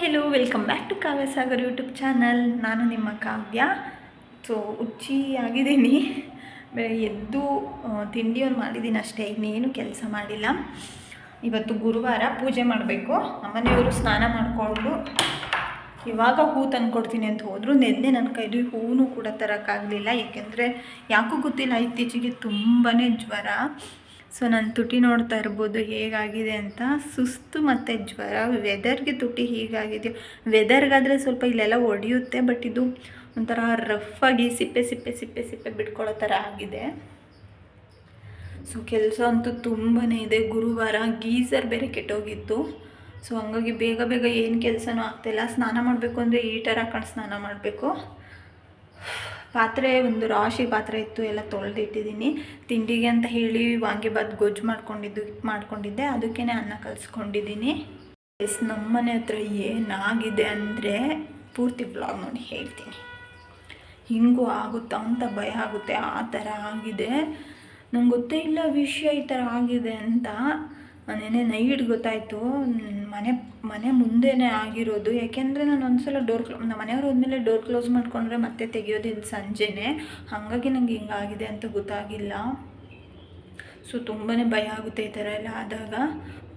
Hello welcome back to Kavya Sagar YouTube channel ನಾನು ನಿಮ್ಮ ಕಾವ್ಯ. So ಹುಚ್ಚಿ ಆಗಿದ್ದೀನಿ. ಎದ್ದು ತಿಂಡಿಯವ್ರು ಮಾಡಿದ್ದೀನಿ ಅಷ್ಟೇ. ಇನ್ನೇನು ಕೆಲಸ ಮಾಡಿಲ್ಲ. ಇವತ್ತು ಗುರುವಾರ ಪೂಜೆ ಮಾಡಬೇಕು. ನಮ್ಮನೆಯವರು ಸ್ನಾನ ಮಾಡಿಕೊಂಡು ಇವಾಗ ಹೂ ತಂದುಕೊಡ್ತೀನಿ ಅಂತ ಹೋದರು. ನೆನ್ನೆ ನನ್ನ ಕೈದು ಹೂವು ಕೂಡ ತರೋಕ್ಕಾಗಲಿಲ್ಲ. ಏಕೆಂದರೆ ಯಾಕೂ ಗೊತ್ತಿಲ್ಲ, ಇತ್ತೀಚೆಗೆ ತುಂಬಾ ಜ್ವರ. ಸೊ ನಾನು ತುಟಿ ನೋಡ್ತಾ ಇರ್ಬೋದು, ಹೇಗಾಗಿದೆ ಅಂತ. ಸುಸ್ತು ಮತ್ತು ಜ್ವರ ವೆದರ್ಗೆ ತುಟಿ ಹೀಗಾಗಿದೆಯೋ ವೆದರ್ಗಾದರೆ ಸ್ವಲ್ಪ ಇಲ್ಲೆಲ್ಲ ಒಡೆಯುತ್ತೆ ಬಟ್ ಇದು ಒಂಥರ ರಫಾಗಿ ಸಿಪ್ಪೆ ಸಿಪ್ಪೆ ಸಿಪ್ಪೆ ಸಿಪ್ಪೆ ಬಿಟ್ಕೊಳ್ಳೋ ಥರ ಆಗಿದೆ. ಸೊ ಕೆಲಸ ಅಂತೂ ತುಂಬಾ ಇದೆ. ಗುರುವಾರ ಗೀಸರ್ ಬೇರೆ ಕೆಟ್ಟೋಗಿತ್ತು. ಸೊ ಹಂಗಾಗಿ ಬೇಗ ಬೇಗ ಏನು ಕೆಲಸನೂ ಆಗ್ತಾಯಿಲ್ಲ ಸ್ನಾನ ಮಾಡಬೇಕು ಅಂದರೆ ಈಟರ್ ಹಾಕೊಂಡು ಸ್ನಾನ ಮಾಡಬೇಕು. ಪಾತ್ರೆ, ಒಂದು ರಾಶಿ ಪಾತ್ರೆ ಇತ್ತು, ಎಲ್ಲ ತೊಳೆದಿಟ್ಟಿದ್ದೀನಿ. ತಿಂಡಿಗೆ ಅಂತ ಹೇಳಿ ವಾಂಗಿಬಾತ್ ಗೊಜ್ಜು ಮಾಡ್ಕೊಂಡಿದ್ದು, ಮಾಡ್ಕೊಂಡಿದ್ದೆ. ಅದಕ್ಕೇ ಅನ್ನ ಕಲಿಸ್ಕೊಂಡಿದ್ದೀನಿ. ಎಸ್ ನಮ್ಮನೆ ಹತ್ರ ಏನಾಗಿದೆ ಅಂದರೆ ಪೂರ್ತಿ ಬ್ಲಾಗ್ ನೋಡಿ ಹೇಳ್ತೀನಿ. ಹಿಂಗೂ ಆಗುತ್ತಾ ಅಂತ ಭಯ ಆಗುತ್ತೆ. ಆ ಥರ ಆಗಿದೆ. ನಂಗೆ ಗೊತ್ತೇ ಇಲ್ಲ ವಿಷಯ ಈ ಥರ ಆಗಿದೆ ಅಂತ. ನೆನ್ನೆ ನೈಟ್ ಗೊತ್ತಾಯಿತು ಮನೆ ಮನೆ ಮುಂದೆನೇ ಆಗಿರೋದು. ಯಾಕೆಂದರೆ ನಾನು ಒಂದ್ಸಲ ಡೋರ್ ಕ್ಲೋ ನಮ್ಮ ಮನೆಯವ್ರು ಹೋದ್ಮೇಲೆ ಡೋರ್ ಕ್ಲೋಸ್ ಮಾಡ್ಕೊಂಡ್ರೆ ಮತ್ತೆ ತೆಗಿಯೋದಿಲ್ಲ ಸಂಜೆನೇ. ಹಾಗಾಗಿ ನಂಗೆ ಹಿಂಗಾಗಿದೆ ಅಂತ ಗೊತ್ತಾಗಿಲ್ಲ. ಸೊ ತುಂಬಾ ಭಯ ಆಗುತ್ತೆ ಈ ಥರ ಎಲ್ಲ ಆದಾಗ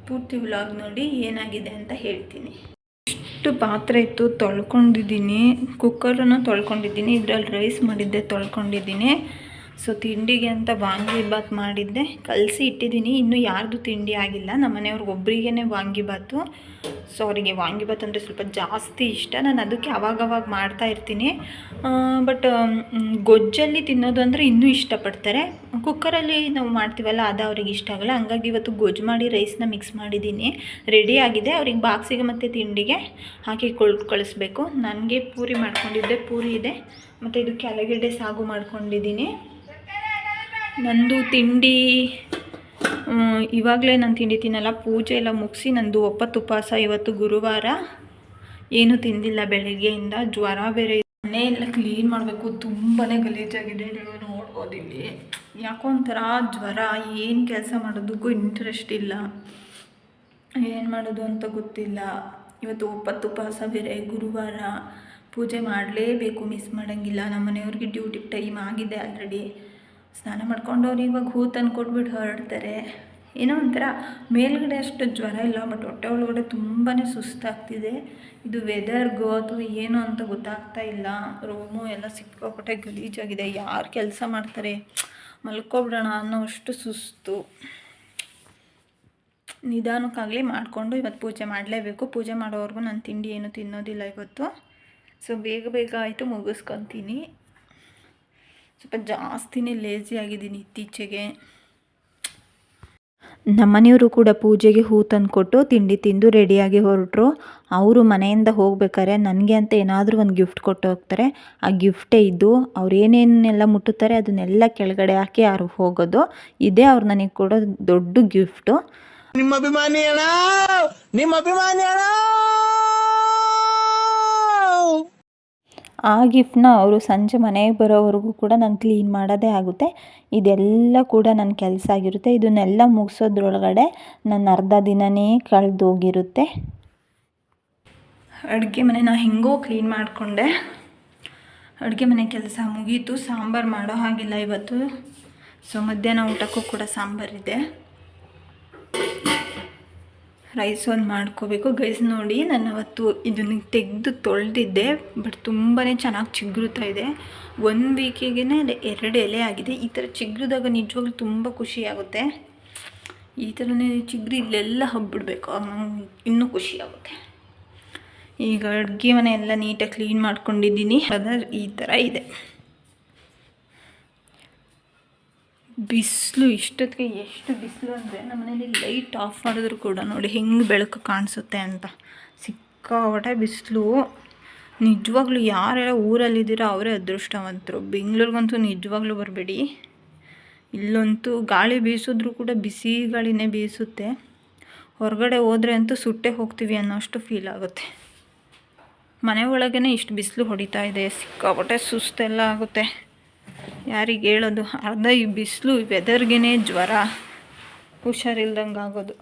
ಪೂರ್ತಿ ವ್ಲಾಗ್ ನೋಡಿ ಏನಾಗಿದೆ ಅಂತ ಹೇಳ್ತೀನಿ. ಇಷ್ಟು ಪಾತ್ರೆ ಇತ್ತು, ತೊಳ್ಕೊಂಡಿದ್ದೀನಿ. ಕುಕ್ಕರನ್ನು ತೊಳ್ಕೊಂಡಿದ್ದೀನಿ. ಇದರಲ್ಲಿ ರೈಸ್ ಮಾಡಿದ್ದೆ, ತೊಳ್ಕೊಂಡಿದ್ದೀನಿ. ಸೊ ತಿಂಡಿಗೆ ಅಂತ ವಾಂಗಿಬಾತ್ ಮಾಡಿದ್ದೆ. ಕಲಸಿ ಇಟ್ಟಿದ್ದೀನಿ. ಇನ್ನೂ ಯಾರ್ದು ತಿಂಡಿ ಆಗಿಲ್ಲ. ನಮ್ಮ ಮನೆಯವ್ರಿಗೆ ಒಬ್ರಿಗೇ ವಾಂಗಿಬಾತು ಸೊ ಅವರಿಗೆ ವಾಂಗಿಬಾತ್ ಅಂದರೆ ಸ್ವಲ್ಪ ಜಾಸ್ತಿ ಇಷ್ಟ. ನಾನು ಅದಕ್ಕೆ ಅವಾಗವಾಗ ಮಾಡ್ತಾ ಇರ್ತೀನಿ. ಬಟ್ ಗೊಜ್ಜಲ್ಲಿ ತಿನ್ನೋದು ಅಂದರೆ ಇನ್ನೂ ಇಷ್ಟಪಡ್ತಾರೆ. ಕುಕ್ಕರಲ್ಲಿ ನಾವು ಮಾಡ್ತೀವಲ್ಲ, ಅದು ಅವ್ರಿಗೆ ಇಷ್ಟ ಆಗಲ್ಲ. ಹಂಗಾಗಿ ಇವತ್ತು ಗೊಜ್ಜು ಮಾಡಿ ರೈಸ್ನ ಮಿಕ್ಸ್ ಮಾಡಿದ್ದೀನಿ. ರೆಡಿ ಆಗಿದೆ. ಅವ್ರಿಗೆ ಬಾಕ್ಸಿಗೆ ಮತ್ತು ತಿಂಡಿಗೆ ಹಾಕಿ ಕೊಳ್, ಕಳಿಸ್ಬೇಕು. ನನಗೆ ಪೂರಿ ಮಾಡ್ಕೊಂಡಿದ್ದೆ. ಪೂರಿ ಇದೆ. ಮತ್ತು ಇದಕ್ಕೆ ಆಲೂಗೆಡ್ಡೆ ಸಾಗು ಮಾಡ್ಕೊಂಡಿದ್ದೀನಿ. ನಂದು ತಿಂಡಿ ಇವಾಗಲೇ ನಾನು ತಿಂಡಿ ತಿನ್ನಲ್ಲ, ಪೂಜೆ ಎಲ್ಲ ಮುಗಿಸಿ ನಂದು ಒಪ್ಪತ್ತು ಉಪವಾಸ ಇವತ್ತು ಗುರುವಾರ. ಏನೂ ತಿಂದಿಲ್ಲ ಬೆಳಗ್ಗೆಯಿಂದ, ಜ್ವರ ಬೇರೆ. ಮನೆ ಎಲ್ಲ ಕ್ಲೀನ್ ಮಾಡಬೇಕು ತುಂಬಾ ಗಲೀಜಾಗಿದೆ, ನೀವು ನೋಡ್ಬೋದು ಇಲ್ಲಿ. ಯಾಕೋ ಒಂಥರ ಜ್ವರ, ಏನು ಕೆಲಸ ಮಾಡೋದಕ್ಕೂ ಇಂಟ್ರೆಸ್ಟ್ ಇಲ್ಲ. ಏನು ಮಾಡೋದು ಅಂತ ಗೊತ್ತಿಲ್ಲ. ಇವತ್ತು ಒಪ್ಪತ್ತು ಉಪವಾಸ ಬೇರೆ, ಗುರುವಾರ ಪೂಜೆ ಮಾಡಲೇಬೇಕು ಮಿಸ್ ಮಾಡೋಂಗಿಲ್ಲ. ನಮ್ಮ ಮನೆಯವ್ರಿಗೆ ಡ್ಯೂಟಿ ಟೈಮ್ ಆಗಿದೆ ಆಲ್ರೆಡಿ ಸ್ನಾನ ಮಾಡ್ಕೊಂಡು ಅವ್ರು ಇವಾಗ ಹೂ ತಂದು ಕೊಟ್ಬಿಟ್ಟು ಹೊರಡ್ತಾರೆ. ಏನೋ ಒಂಥರ ಮೇಲ್ಗಡೆ ಅಷ್ಟು ಜ್ವರ ಇಲ್ಲ, ಬಟ್ ಹೊಟ್ಟೆ ಒಳಗಡೆ ತುಂಬಾ ಸುಸ್ತಾಗ್ತಿದೆ. ಇದು ವೆದರ್ಗೋ ಅಥವಾ ಏನು ಅಂತ ಗೊತ್ತಾಗ್ತಾ ಇಲ್ಲ. ರೂಮು ಎಲ್ಲ ಸಿಕ್ಕಾಪಟ್ಟೆ ಗಲೀಜಾಗಿದೆ. ಯಾರು ಕೆಲಸ ಮಾಡ್ತಾರೆ? ಮಲ್ಕೊಬಿಡೋಣ ಅನ್ನೋ ಅಷ್ಟು ಸುಸ್ತು. ನಿಧಾನಕ್ಕಾಗಲಿ ಮಾಡಿಕೊಂಡು ಇವತ್ತು ಪೂಜೆ ಮಾಡಲೇಬೇಕು. ಪೂಜೆ ಮಾಡೋವರೆಗೂ ನಾನು ತಿಂಡಿ ಏನು ತಿನ್ನೋದಿಲ್ಲ ಇವತ್ತು. ಸೊ ಬೇಗ ಬೇಗ ಆಯಿತು, ಮುಗಿಸ್ಕೊತೀನಿ. ಸ್ವಲ್ಪ ಜಾಸ್ತಿನೇ ಲೇಜಿ ಆಗಿದ್ದೀನಿ ಇತ್ತೀಚೆಗೆ. ನಮ್ಮನೆಯವರು ಕೂಡ ಪೂಜೆಗೆ ಹೂ ತಂದುಕೊಟ್ಟು ತಿಂಡಿ ತಿಂದು ರೆಡಿಯಾಗಿ ಹೊರಟರು. ಅವರು ಮನೆಯಿಂದ ಹೋಗ್ಬೇಕಾದ್ರೆ ನನಗೆ ಅಂತ ಏನಾದರೂ ಒಂದು ಗಿಫ್ಟ್ ಕೊಟ್ಟು ಹೋಗ್ತಾರೆ. ಆ ಗಿಫ್ಟೇ ಇದ್ದು ಅವ್ರು ಏನೇನೆಲ್ಲ ಮುಟ್ಟುತ್ತಾರೆ ಅದನ್ನೆಲ್ಲ ಕೆಳಗಡೆ ಹಾಕಿ ಯಾರು ಹೋಗೋದು. ಇದೇ ಅವ್ರು ನನಗೆ ಕೊಡೋ ದೊಡ್ಡ ಗಿಫ್ಟು ನಿಮ್ಮ ಅಭಿಮಾನಿ ಅಣ್ಣ ನಿಮ್ಮ ಅಭಿಮಾನಿ ಅಣ್ಣ ಆ ಗಿಫ್ಟನ್ನ ಅವರು ಸಂಜೆ ಮನೆಗೆ ಬರೋವರೆಗೂ ಕೂಡ ನಾನು ಕ್ಲೀನ್ ಮಾಡೋದೇ ಆಗುತ್ತೆ. ಇದೆಲ್ಲ ಕೂಡ ನನ್ನ ಕೆಲಸ ಆಗಿರುತ್ತೆ. ಇದನ್ನೆಲ್ಲ ಮುಗಿಸೋದ್ರೊಳಗಡೆ ನನ್ನ ಅರ್ಧ ದಿನವೇ ಕಳೆದೋಗಿರುತ್ತೆ. ಅಡುಗೆ ಮನೆ ಮನೆನ ಹೆಂಗೋ ಕ್ಲೀನ್ ಮಾಡಿಕೊಂಡೆ. ಅಡುಗೆ ಮನೆ ಕೆಲಸ ಮುಗೀತು. ಸಾಂಬಾರು ಮಾಡೋ ಹಾಗಿಲ್ಲ ಇವತ್ತು. ಸೊ ಮಧ್ಯಾಹ್ನ ಊಟಕ್ಕೂ ಕೂಡ ಸಾಂಬಾರಿದೆ ರೈಸ್ ಒಂದು ಮಾಡ್ಕೋಬೇಕು. ಗೈಸ್ ನೋಡಿ, ನಾನು ಅವತ್ತು ಇದನ್ನು ತೆಗೆದು ತೊಳೆದಿದ್ದೆ ಬಟ್ ತುಂಬಾ ಚೆನ್ನಾಗಿ ಚಿಗುರುತ್ತಾ ಇದೆ. ಒಂದು ವೀಕಿಗೆ ಎರಡು ಎಲೆ ಆಗಿದೆ. ಈ ಥರ ಚಿಗುರಿದಾಗ ನಿಜವಾಗ್ಲೂ ತುಂಬ ಖುಷಿ ಆಗುತ್ತೆ. ಈ ಥರನೇ ಚಿಗುರಿ ಇಲ್ಲೆಲ್ಲ ಹಬ್ಬಿಡ್ಬೇಕು. ನಂಗೆ ಇನ್ನೂ ಖುಷಿ ಆಗುತ್ತೆ. ಈಗ ಅಡುಗೆ ಮನೆ ಎಲ್ಲ ನೀಟಾಗಿ ಕ್ಲೀನ್ ಮಾಡ್ಕೊಂಡಿದ್ದೀನಿ. ಅದರ ಈ ಥರ ಇದೆ. ಬಿಸಿಲು, ಇಷ್ಟೊತ್ತಿಗೆ ಎಷ್ಟು ಬಿಸಿಲು ಅಂದರೆ ನಮ್ಮ ಮನೇಲಿ ಲೈಟ್ ಆಫ್ ಮಾಡಿದ್ರು ಕೂಡ ನೋಡಿ ಹೆಂಗೆ ಬೆಳಕು ಕಾಣಿಸುತ್ತೆ ಅಂತ. ಸಿಕ್ಕಾಪಟ್ಟೆ ಬಿಸಿಲು. ನಿಜವಾಗ್ಲೂ ಯಾರೆಲ್ಲ ಊರಲ್ಲಿದ್ದೀರೋ ಅವರೇ ಅದೃಷ್ಟವಂತರು. ಬೆಂಗಳೂರಿಗಂತೂ ನಿಜವಾಗ್ಲೂ ಬರಬೇಡಿ. ಇಲ್ಲಂತೂ ಗಾಳಿ ಬೀಸಿದ್ರೂ ಕೂಡ ಬಿಸಿ ಗಾಳಿನೇ ಬೀಸುತ್ತೆ. ಹೊರಗಡೆ ಹೋದರೆ ಅಂತೂ ಸುಟ್ಟೆ ಹೋಗ್ತೀವಿ ಅನ್ನೋಷ್ಟು ಫೀಲ್ ಆಗುತ್ತೆ. ಮನೆ ಒಳಗೇ ಇಷ್ಟು ಬಿಸಿಲು ಹೊಡಿತಾ ಇದೆ. ಸಿಕ್ಕಾಪಟ್ಟೆ ಸುಸ್ತೆಲ್ಲ ಆಗುತ್ತೆ. ಯಾರಿಗೆ ಹೇಳೋದು? ಅರ್ಧ ಈ ಬಿಸಿಲು ವೆದರ್ಗೆ ಜ್ವರ. ಹುಷಾರಿಲ್ದಂಗೆ ಆಗೋದು.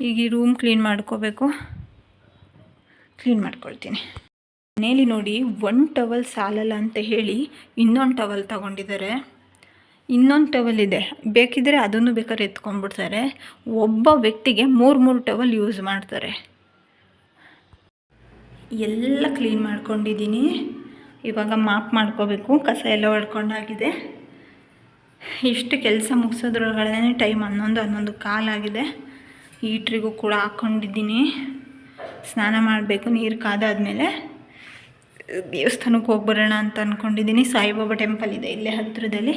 ಈಗ ಈ ರೂಮ್ ಕ್ಲೀನ್ ಮಾಡ್ಕೋಬೇಕು. ಕ್ಲೀನ್ ಮಾಡ್ಕೊಳ್ತೀನಿ. ಮನೇಲಿ ನೋಡಿ ಒನ್ ಟವಲ್ ಸಾಲಲ್ಲ ಅಂತ ಹೇಳಿ ಇನ್ನೊಂದು ಟವಲ್ ತಗೊಂಡಿದ್ದಾರೆ. ಇನ್ನೊಂದು ಟವಲ್ ಇದೆ. ಬೇಕಿದ್ದರೆ ಅದನ್ನು ಬೇಕಾದ್ರೆ ಎತ್ಕೊಂಡ್ಬಿಡ್ತಾರೆ. ಒಬ್ಬ ವ್ಯಕ್ತಿಗೆ ಮೂರು ಮೂರು ಟವಲ್ ಯೂಸ್ ಮಾಡ್ತಾರೆ. ಎಲ್ಲ ಕ್ಲೀನ್ ಮಾಡ್ಕೊಂಡಿದ್ದೀನಿ. ಇವಾಗ ಮಾಪ್ ಮಾಡ್ಕೋಬೇಕು, ಕಸ ಎಲ್ಲ ಹೊಡ್ಕೊಂಡಾಗಿದೆ ಇಷ್ಟು ಕೆಲಸ ಮುಗಿಸೋದ್ರೊಳಗಡೆ ಟೈಮ್ ಹನ್ನೊಂದು ಹನ್ನೊಂದು ಕಾಲಾಗಿದೆ ಹೀಟ್ರಿಗೂ ಕೂಡ ಹಾಕ್ಕೊಂಡಿದ್ದೀನಿ. ಸ್ನಾನ ಮಾಡಬೇಕು, ನೀರು ಕಾದಾದಮೇಲೆ ದೇವಸ್ಥಾನಕ್ಕೆ ಹೋಗ್ಬರೋಣ ಅಂತ ಅಂದ್ಕೊಂಡಿದ್ದೀನಿ ಸಾಯಿಬಾಬಾ ಟೆಂಪಲ್ ಇದೆ ಇಲ್ಲೇ ಹತ್ತಿರದಲ್ಲಿ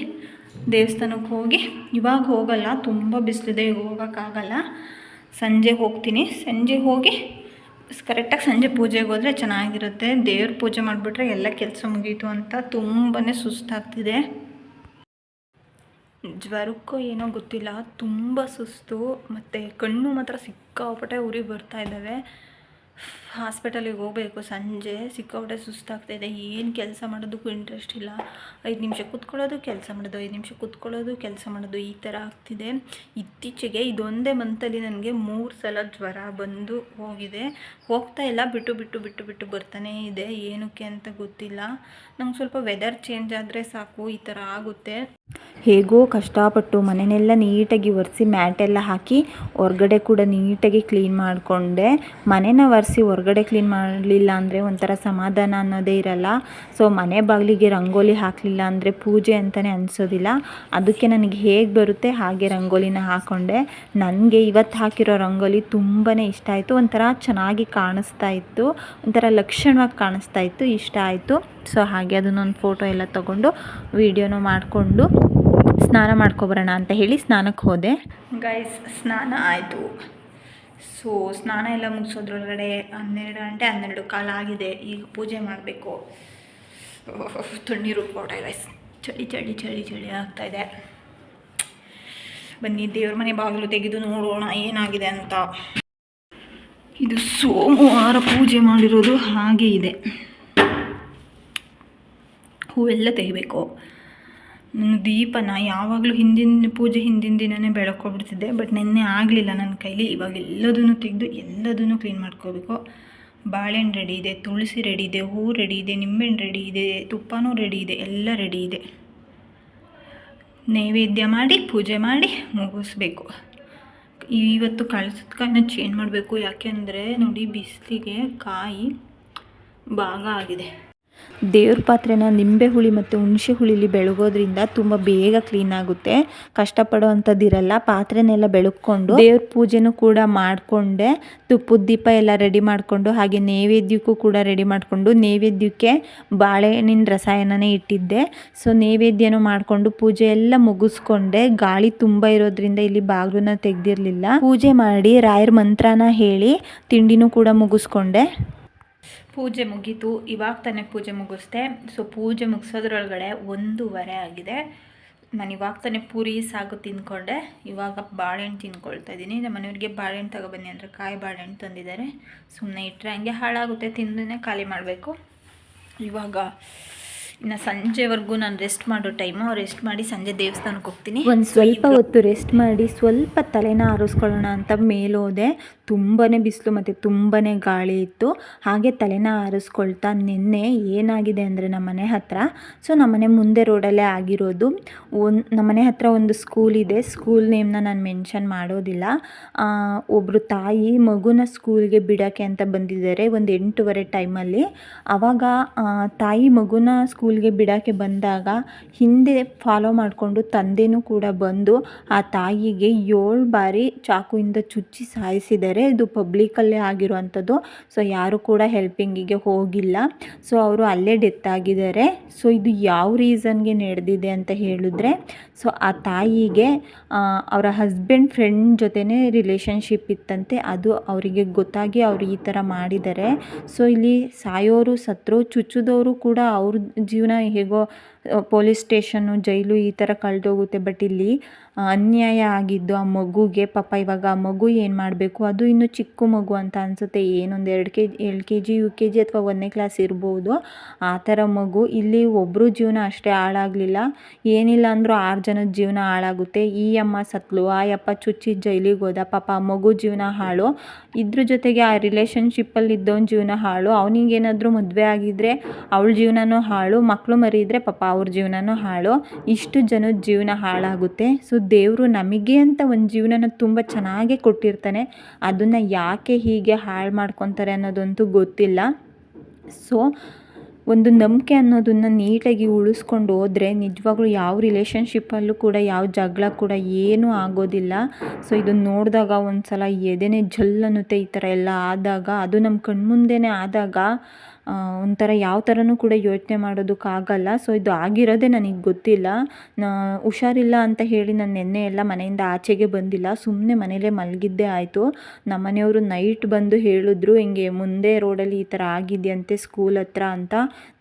ದೇವಸ್ಥಾನಕ್ಕೆ ಹೋಗಿ, ಇವಾಗ ಹೋಗಲ್ಲ, ತುಂಬ ಬಿಸಿಲಿದೆ ಹೋಗೋಕ್ಕಾಗಲ್ಲ. ಸಂಜೆ ಹೋಗ್ತೀನಿ. ಸಂಜೆ ಹೋಗಿ ಕರೆಕ್ಟಾಗಿ ಸಂಜೆ ಪೂಜೆಗೆ ಹೋದರೆ ಚೆನ್ನಾಗಿರುತ್ತೆ. ದೇವ್ರ ಪೂಜೆ ಮಾಡಿಬಿಟ್ರೆ ಎಲ್ಲ ಕೆಲಸ ಮುಗೀತು ಅಂತ ತುಂಬಾ ಸುಸ್ತಾಗ್ತಿದೆ. ಜ್ವರಕ್ಕೂ ಏನೋ ಗೊತ್ತಿಲ್ಲ, ತುಂಬ ಸುಸ್ತು. ಮತ್ತು ಕಣ್ಣು ಮಾತ್ರ ಸಿಕ್ಕಾಪಟ್ಟೆ ಉರಿ ಬರ್ತಾ ಇದ್ದಾವೆ. ಹಾಸ್ಪಿಟಲಿಗೆ ಹೋಗಬೇಕು. ಸಂಜೆ ಸಿಕ್ಕಾಪಟ್ಟೆ ಸುಸ್ತಾಗ್ತಾಯಿದೆ ಏನು ಕೆಲಸ ಮಾಡೋದಕ್ಕೂ ಇಂಟ್ರೆಸ್ಟ್ ಇಲ್ಲ. ಐದು ನಿಮಿಷ ಕೂತ್ಕೊಳ್ಳೋದು, ಕೆಲಸ ಮಾಡೋದು, ಐದು ನಿಮಿಷ ಕೂತ್ಕೊಳ್ಳೋದು, ಕೆಲಸ ಮಾಡೋದು ಈ ಥರ ಆಗ್ತಿದೆ. ಇತ್ತೀಚೆಗೆ ಇದೊಂದೇ ಮಂತಲ್ಲಿ ನನಗೆ ಮೂರು ಸಲ ಜ್ವರ ಬಂದು ಹೋಗಿದೆ. ಹೋಗ್ತಾ ಇಲ್ಲ. ಬಿಟ್ಟು ಬಿಟ್ಟು ಬಿಟ್ಟು ಬಿಟ್ಟು ಬರ್ತಾನೇ ಇದೆ. ಏನಕ್ಕೆ ಅಂತ ಗೊತ್ತಿಲ್ಲ. ನಂಗೆ ಸ್ವಲ್ಪ ವೆದರ್ ಚೇಂಜ್ ಆದರೆ ಸಾಕು. ಈ ಥರ ಆಗುತ್ತೆ. ಹೇಗೋ ಕಷ್ಟಪಟ್ಟು ಮನೆಯೆಲ್ಲ ನೀಟಾಗಿ ಒರೆಸಿ ಮ್ಯಾಟೆಲ್ಲ ಹಾಕಿ ಹೊರಗಡೆ ಕೂಡ ನೀಟಾಗಿ ಕ್ಲೀನ್ ಮಾಡಿಕೊಂಡೆ. ಮನೆನ ಒರೆಸಿ ಹೊರ್ಗಡೆ ಕ್ಲೀನ್ ಮಾಡಲಿಲ್ಲ ಅಂದರೆ ಒಂಥರ ಸಮಾಧಾನ ಅನ್ನೋದೇ ಇರಲ್ಲ. ಸೊ ಮನೆ ಬಾಗಿಲಿಗೆ ರಂಗೋಲಿ ಹಾಕಲಿಲ್ಲ ಅಂದರೆ ಪೂಜೆ ಅಂತಲೇ ಅನಿಸೋದಿಲ್ಲ. ಅದಕ್ಕೆ ನನಗೆ ಹೇಗೆ ಬರುತ್ತೆ ಹಾಗೆ ರಂಗೋಲಿನ ಹಾಕ್ಕೊಂಡೆ ನನಗೆ ಇವತ್ತು ಹಾಕಿರೋ ರಂಗೋಲಿ ತುಂಬಾ ಇಷ್ಟ ಆಯಿತು. ಒಂಥರ ಚೆನ್ನಾಗಿ ಕಾಣಿಸ್ತಾ ಇತ್ತು. ಒಂಥರ ಲಕ್ಷಣವಾಗಿ ಕಾಣಿಸ್ತಾ ಇತ್ತು. ಇಷ್ಟ ಆಯಿತು. ಸೊ ಹಾಗೆ ಅದನ್ನೊಂದು ಫೋಟೋ ಎಲ್ಲ ತೊಗೊಂಡು ವೀಡಿಯೋನೂ ಮಾಡಿಕೊಂಡು ಸ್ನಾನ ಮಾಡ್ಕೊಬರೋಣ ಅಂತ ಹೇಳಿ ಸ್ನಾನಕ್ಕೆ ಹೋದೆ. ಗೈಸ್ ಸ್ನಾನ ಆಯಿತು. ಸೊ ಸ್ನಾನ ಎಲ್ಲ ಮುಗಿಸೋದ್ರೊಳಗಡೆ ಹನ್ನೆರಡು ಗಂಟೆ, ಹನ್ನೆರಡು ಕಾಲ ಆಗಿದೆ. ಈಗ ಪೂಜೆ ಮಾಡಬೇಕು. ತಣ್ಣೀರು ಕೊಟ್ಟೆ ರೈಸ್ ಚಳಿ ಚಳಿ ಚಳಿ ಚಳಿ ಆಗ್ತಾಯಿದೆ ಬನ್ನಿ, ದೇವ್ರ ಮನೆ ಬಾಗಿಲು ತೆಗೆದು ನೋಡೋಣ ಏನಾಗಿದೆ ಅಂತ. ಇದು ಸೋಮವಾರ ಪೂಜೆ ಮಾಡಿರೋದು ಹಾಗೆ ಇದೆ. ಹೂವೆಲ್ಲ ತೆಗಿಬೇಕು. ದೀಪನ ಯಾವಾಗಲೂ ಹಿಂದಿನ ಪೂಜೆ ಹಿಂದಿನ ದಿನವೇ ಬೆಳಕೊಬಿಡ್ತಿದ್ದೆ ಬಟ್ ನಿನ್ನೆ ಆಗಲಿಲ್ಲ ನನ್ನ ಕೈಲಿ. ಇವಾಗ ಎಲ್ಲದನ್ನು ತೆಗೆದು ಎಲ್ಲದನ್ನು ಕ್ಲೀನ್ ಮಾಡ್ಕೋಬೇಕು. ಬಾಳೆಹಣ್ಣು ರೆಡಿ ಇದೆ, ತುಳಸಿ ರೆಡಿ ಇದೆ, ಹೂ ರೆಡಿ ಇದೆ, ನಿಂಬೆಹಣ್ಣು ರೆಡಿ ಇದೆ, ತುಪ್ಪನೂ ರೆಡಿ ಇದೆ, ಎಲ್ಲ ರೆಡಿ ಇದೆ. ನೈವೇದ್ಯ ಮಾಡಿ, ಪೂಜೆ ಮಾಡಿ ಮುಗಿಸ್ಬೇಕು. ಇವತ್ತು ಕಳ್ಸದ ಕಾಯಿನ ಚೇಂಜ್ ಮಾಡಬೇಕು? ಯಾಕೆಂದರೆ ನೋಡಿ, ಬಿಸಿಲಿಗೆ ಕಾಯಿ ಭಾಗ ಆಗಿದೆ. ದೇವ್ರ ಪಾತ್ರೆನ ನಿಂಬೆ ಹುಳಿ ಮತ್ತು ಹುಣಸೆ ಹುಳಿಲಿ ಬೆಳಗೋದ್ರಿಂದ ತುಂಬ ಬೇಗ ಕ್ಲೀನ್ ಆಗುತ್ತೆ. ಕಷ್ಟಪಡೋ ಅಂಥದ್ದಿರಲ್ಲ ಪಾತ್ರೆನೆಲ್ಲ ಬೆಳಕೊಂಡು ದೇವ್ರ ಪೂಜೆನೂ ಕೂಡ ಮಾಡಿಕೊಂಡೆ. ತುಪ್ಪದ ದೀಪ ಎಲ್ಲ ರೆಡಿ ಮಾಡಿಕೊಂಡು, ಹಾಗೆ ನೈವೇದ್ಯಕ್ಕೂ ಕೂಡ ರೆಡಿ ಮಾಡಿಕೊಂಡು, ನೈವೇದ್ಯಕ್ಕೆ ಬಾಳೆಹಣ್ಣಿನ ರಸಾಯನನೇ ಇಟ್ಟಿದ್ದೆ. ಸೊ ನೈವೇದ್ಯನೂ ಮಾಡಿಕೊಂಡು ಪೂಜೆ ಎಲ್ಲ ಮುಗಿಸ್ಕೊಂಡೆ. ಗಾಳಿ ತುಂಬ ಇರೋದ್ರಿಂದ ಇಲ್ಲಿ ಬಾಗಿಲನ್ನ ತೆಗೆದಿರಲಿಲ್ಲ. ಪೂಜೆ ಮಾಡಿ ರಾಯರ ಮಂತ್ರನ ಹೇಳಿ ತಿಂಡಿನೂ ಕೂಡ ಮುಗಿಸ್ಕೊಂಡೆ. ಪೂಜೆ ಮುಗೀತು, ಇವಾಗ ತಾನೆ ಪೂಜೆ ಮುಗಿಸ್ದೆ. ಸೊ ಪೂಜೆ ಮುಗಿಸೋದ್ರೊಳಗಡೆ ಒಂದೂವರೆ ಆಗಿದೆ. ನಾನು ಇವಾಗ ತಾನೇ ಪೂರಿ, ಸಾಗು ತಿಂದ್ಕೊಂಡೆ. ಇವಾಗ ಬಾಳೆಹಣ್ಣು ತಿನ್ಕೊಳ್ತಾ ಇದ್ದೀನಿ. ನಮ್ಮ ಮನೆಯವ್ರಿಗೆ ಬಾಳೆಹಣ್ಣು ತಗೊಬನ್ನಿ ಅಂದರೆ ಕಾಯಿ ಬಾಳೆಹಣ್ಣು ತಂದಿದ್ದಾರೆ. ಸುಮ್ಮನೆ ಇಟ್ಟರೆ ಹಂಗೆ ಹಾಳಾಗುತ್ತೆ ತಿಂದೇ ಖಾಲಿ ಮಾಡಬೇಕು. ಇವಾಗ ಇನ್ನು ಸಂಜೆವರೆಗೂ ನಾನು ರೆಸ್ಟ್ ಮಾಡೋ ಟೈಮು ರೆಸ್ಟ್ ಮಾಡಿ ಸಂಜೆ ದೇವಸ್ಥಾನಕ್ಕೆ ಹೋಗ್ತೀನಿ. ಒಂದು ಸ್ವಲ್ಪ ಹೊತ್ತು ರೆಸ್ಟ್ ಮಾಡಿ, ಸ್ವಲ್ಪ ತಲೆನ ಆರಿಸ್ಕೊಳ್ಳೋಣ ಅಂತ ಮೇಲೋದೆ ತುಂಬಾ ಬಿಸಿಲು ಮತ್ತು ತುಂಬಾ ಗಾಳಿ ಇತ್ತು. ಹಾಗೆ ತಲೆನ ಆರಿಸ್ಕೊಳ್ತಾ ನಿನ್ನೆ ಏನಾಗಿದೆ ಅಂದರೆ ನಮ್ಮ ಮನೆ ಹತ್ತಿರ ಸೊ ನಮ್ಮನೆ ಮುಂದೆ ರೋಡಲ್ಲೇ ಆಗಿರೋದು. ಒಂದು, ನಮ್ಮ ಮನೆ ಹತ್ತಿರ ಒಂದು ಸ್ಕೂಲ್ ಇದೆ. ಸ್ಕೂಲ್ ನೇಮ್ನ ನಾನು ಮೆನ್ಷನ್ ಮಾಡೋದಿಲ್ಲ. ಒಬ್ಬರು ತಾಯಿ ಮಗುನ ಸ್ಕೂಲ್ಗೆ ಬಿಡೋಕ್ಕೆ ಅಂತ ಬಂದಿದ್ದಾರೆ ಒಂದು ಎಂಟೂವರೆ ಟೈಮಲ್ಲಿ ಆವಾಗ ತಾಯಿ ಮಗುನ ಸ್ಕೂಲ್ಗೆ ಬಿಡೋಕ್ಕೆ ಬಂದಾಗ ಹಿಂದೆ ಫಾಲೋ ಮಾಡಿಕೊಂಡು ತಂದೆಯೂ ಕೂಡ ಬಂದು ಆ ತಾಯಿಗೆ ಏಳು ಬಾರಿ ಚಾಕುವಿಂದ ಚುಚ್ಚಿ ಸಾಯಿಸಿದ್ದಾರೆ. ಇದು ಪಬ್ಲಿಕಲ್ಲೇ ಆಗಿರುವಂಥದ್ದು. ಸೊ ಯಾರು ಕೂಡ ಹೆಲ್ಪಿಂಗಿಗೆ ಹೋಗಿಲ್ಲ. ಸೊ ಅವರು ಅಲ್ಲೇ ಡೆತ್ ಆಗಿದ್ದಾರೆ. ಸೊ ಇದು ಯಾವ ರೀಸನ್ಗೆ ನಡೆದಿದೆ ಅಂತ ಹೇಳಿದ್ರೆ ಸೊ ಆ ತಾಯಿಗೆ ಅವರ ಹಸ್ಬೆಂಡ್ ಫ್ರೆಂಡ್ ಜೊತೆನೇ ರಿಲೇಷನ್ಶಿಪ್ ಇತ್ತಂತೆ. ಅದು ಅವರಿಗೆ ಗೊತ್ತಾಗಿ ಅವರು ಈ ಥರ ಮಾಡಿದ್ದಾರೆ. ಸೊ ಇಲ್ಲಿ ಸಾಯೋರು, ಸತ್ರು, ಚುಚ್ಚುದವರು ಕೂಡ ಅವ್ರ ಜೀವನ ಹೇಗೋ ಪೊಲೀಸ್ ಸ್ಟೇಷನ್ನು ಜೈಲು ಈ ಥರ ಕಳೆದೋಗುತ್ತೆ. ಬಟ್ ಇಲ್ಲಿ ಅನ್ಯಾಯ ಆಗಿದ್ದು ಆ ಮಗುಗೆ, ಪಾಪ ಇವಾಗ ಆ ಮಗು ಏನು ಮಾಡಬೇಕು? ಅದು ಇನ್ನು ಚಿಕ್ಕ ಮಗು ಅಂತ ಅನಿಸುತ್ತೆ. ಏನೊಂದು ಎರಡು K G L K G, U K G ಅಥವಾ ಒಂದನೇ ಕ್ಲಾಸ್ ಇರ್ಬೋದು. ಆ ಥರ ಮಗು ಇಲ್ಲಿ ಒಬ್ಬರು ಜೀವನ ಅಷ್ಟೇ ಹಾಳಾಗಲಿಲ್ಲ. ಏನಿಲ್ಲ ಅಂದರೂ ಆರು ಜನದ ಜೀವನ ಹಾಳಾಗುತ್ತೆ. ಈ ಅಮ್ಮ ಸತ್ಲು, ಆ ಯಪ್ಪ ಚುಚ್ಚಿ ಜೈಲಿಗೆ ಹೋದ, ಪಾಪ ಮಗು ಜೀವನ ಹಾಳು. ಇದ್ರ ಜೊತೆಗೆ ಆ ರಿಲೇಷನ್ಶಿಪ್ಪಲ್ಲಿ ಇದ್ದವನ ಜೀವನ ಹಾಳು. ಅವನಿಗೇನಾದರೂ ಮದುವೆ ಆಗಿದ್ದರೆ ಅವಳ ಜೀವನನೂ ಹಾಳು. ಮಕ್ಕಳು ಮರಿದ್ರೆ ಪಾಪ ಅವ್ರ ಜೀವನನೂ ಹಾಳು. ಇಷ್ಟು ಜನದ ಜೀವನ ಹಾಳಾಗುತ್ತೆ. ಸೊ ದೇವರು ನಮಗೆ ಅಂತ ಒಂದು ಜೀವನನ ತುಂಬ ಚೆನ್ನಾಗೇ ಕೊಟ್ಟಿರ್ತಾನೆ. ಅದನ್ನು ಯಾಕೆ ಹೀಗೆ ಹಾಳು ಮಾಡ್ಕೊತಾರೆ ಅನ್ನೋದಂತೂ ಗೊತ್ತಿಲ್ಲ. ಸೊ ಒಂದು ನಂಬಿಕೆ ಅನ್ನೋದನ್ನು ನೀಟಾಗಿ ಉಳಿಸ್ಕೊಂಡು ಹೋದರೆ ನಿಜವಾಗ್ಲೂ ಯಾವ ರಿಲೇಷನ್ಶಿಪ್ಪಲ್ಲೂ ಕೂಡ, ಯಾವ ಜಗಳ ಕೂಡ ಏನೂ ಆಗೋದಿಲ್ಲ. ಸೊ ಇದನ್ನು ನೋಡಿದಾಗ ಒಂದು ಸಲ ಎದೆನೇ ಅನ್ನುತ್ತೆ ಈ ಥರ ಎಲ್ಲ ಆದಾಗ, ಅದು ನಮ್ಮ ಕಣ್ಮುಂದೆನೇ ಆದಾಗ ಒಂಥರ ಯಾವ ಥರನೂ ಕೂಡ ಯೋಚನೆ ಮಾಡೋದಕ್ಕಾಗಲ್ಲ ಸೊ ಇದು ಆಗಿರೋದೇ ನನಗೆ ಗೊತ್ತಿಲ್ಲ. ಹುಷಾರಿಲ್ಲ ಅಂತ ಹೇಳಿ ನಾನು ನಿನ್ನೆ ಎಲ್ಲ ಮನೆಯಿಂದ ಆಚೆಗೆ ಬಂದಿಲ್ಲ. ಸುಮ್ಮನೆ ಮನೇಲೇ ಮಲಗಿದ್ದೇ ಆಯಿತು. ನಮ್ಮ ಮನೆಯವರು ನೈಟ್ ಬಂದು ಹೇಳಿದ್ರು, ಹಿಂಗೆ ಮುಂದೆ ರೋಡಲ್ಲಿ ಈ ಥರ ಆಗಿದೆಯಂತೆ ಸ್ಕೂಲ್ ಹತ್ರ ಅಂತ.